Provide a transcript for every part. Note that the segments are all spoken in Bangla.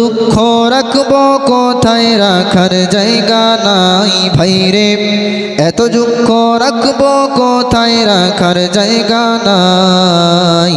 দুঃখ রাখব কোথায়? রাখার জায়গা নাই ভাইরে এত দুঃখ রাখব কোথায়? রাখার জায়গা নাই।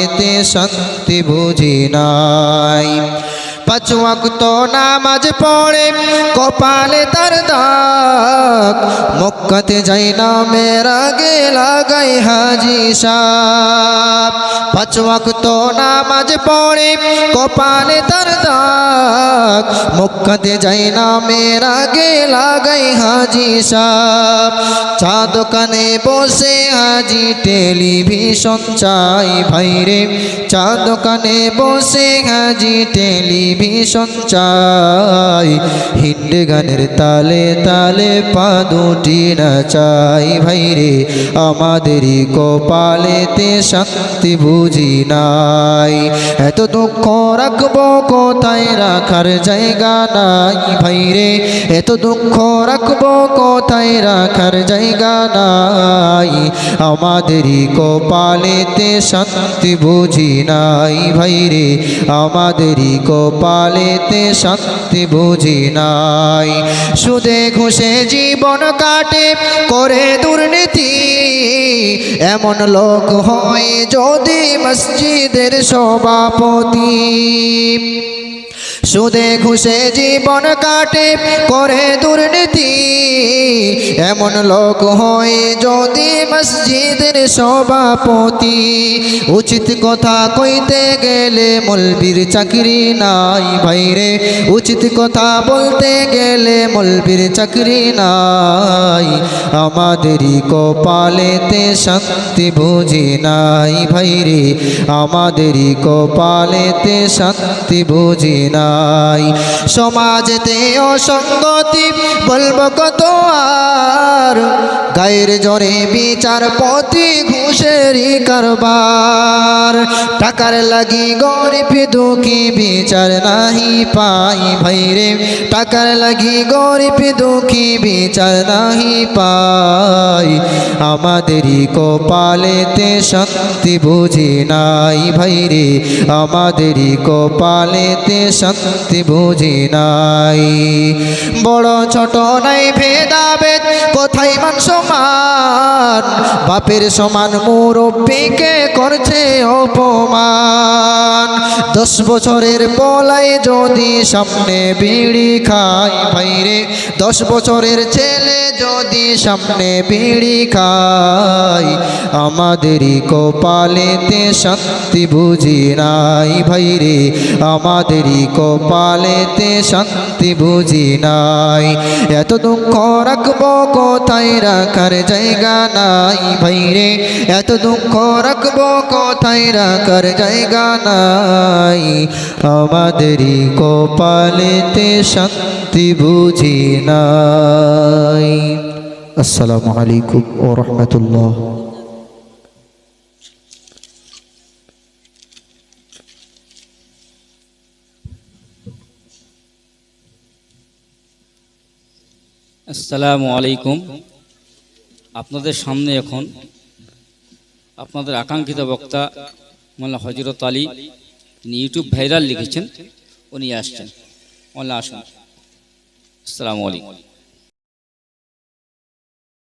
কপালেতে শান্তি বুঝি নাই পাঁচ ওয়াক্ত নামাজ পড়ে, কপালে তার দাগ। মক্কাতে যাই না মেরা গে লাগাই হাজি সাপ। পাঁচ ওয়াক্ত নামাজ পড়ে, কপালে তার দাগ। মক্কাতে যাই না মেরা গে লাগাই হাজি সাপ। চা দোকানে বসে হাজি টেলিভিশন চাই, ভাইরে। চা দোকানে বসে হাজি টেলিভিশন চাই। হিন্দি গানের তালে তালে পা দুটি না চাই ভাইরে আমাদেরই কপালেতে শান্তি বুঝি নাই। এত দুঃখ রাখব কোথায়? রাখার জায়গা নাই। ভাইরে এত দুঃখ রাখব কোথায়? রাখার জায়গা নাই। আমাদেরই কপালেতে শান্তি বুঝি নাই। ভাই ভাইরে আমাদেরই কপালেতে শান্তি বুঝি নাই। সুদে ঘুষে জীবন কাটে, করে দুর্নীতি। এমন লোক হয় যদি মসজিদের সভাপতি। সুদে ঘুষে জীবন কাটে, করে দুর্নীতি। এমন লোক হয় যদি মসজিদের সভাপতি। উচিত কথা কইতে গেলে মলবির চাকরি নাই ভাইরে। উচিত কথা বলতে গেলে মলবির চাকরি নাই। আমাদেরই কপালেতে শান্তি বুঝি নাই ভাইরে। আমাদেরই কপালেতে শান্তি বুঝি নাই। সমাজেতে অসঙ্গতি বলব কত আর? গায়ের জোরে বিচারপতি ঘুষেরই কারবার। টাকার লাগি গরিব দুঃখী বিচার নাহি পাই ভাইরে টাকার লাগি গরিব দুঃখী বিচার নাহি পাই আমাদেরই কপালেতে শান্তি বুঝি নাই ভাইরে আমাদেরই কপালেতে শান্তি বুঝি নাই। বড় ছোট নাই ভেদাভেদ, কোথায় মান সমান বাপের সমান মুরব্বীকে করছে অপমান। দশ বছরের পলাই যদি সামনে বিড়ি খায় ভাইরে। দশ বছরের ছেলে যদি সামনে বিড়ি খায়, আমাদেরই কপালেতে শান্তি বুঝি নাই ভাইরে। আমাদেরই কপালেতে শান্তি বুঝি নাই। এত দুঃখ রাখব কোথায় রাখার জায়গা নাই ভাইরে, এত দুঃখ রাখব কোথায়? রাখার জায়গা নাই। আমাদেরই কপালেতে শান্তি বুঝি নাই। আসসালামু আলাইকুম ও রহমতুল্লাহ। আসসালামু আলাইকুম। আপনাদের সামনে এখন আপনাদের আকাঙ্ক্ষিত বক্তা মোল্লা হজরত আলী, তিনি ইউটিউব ভাইরাল লিখেছেন, উনি আসছেন। মোল্লা আসুন। আসসালামু আলাইকুম।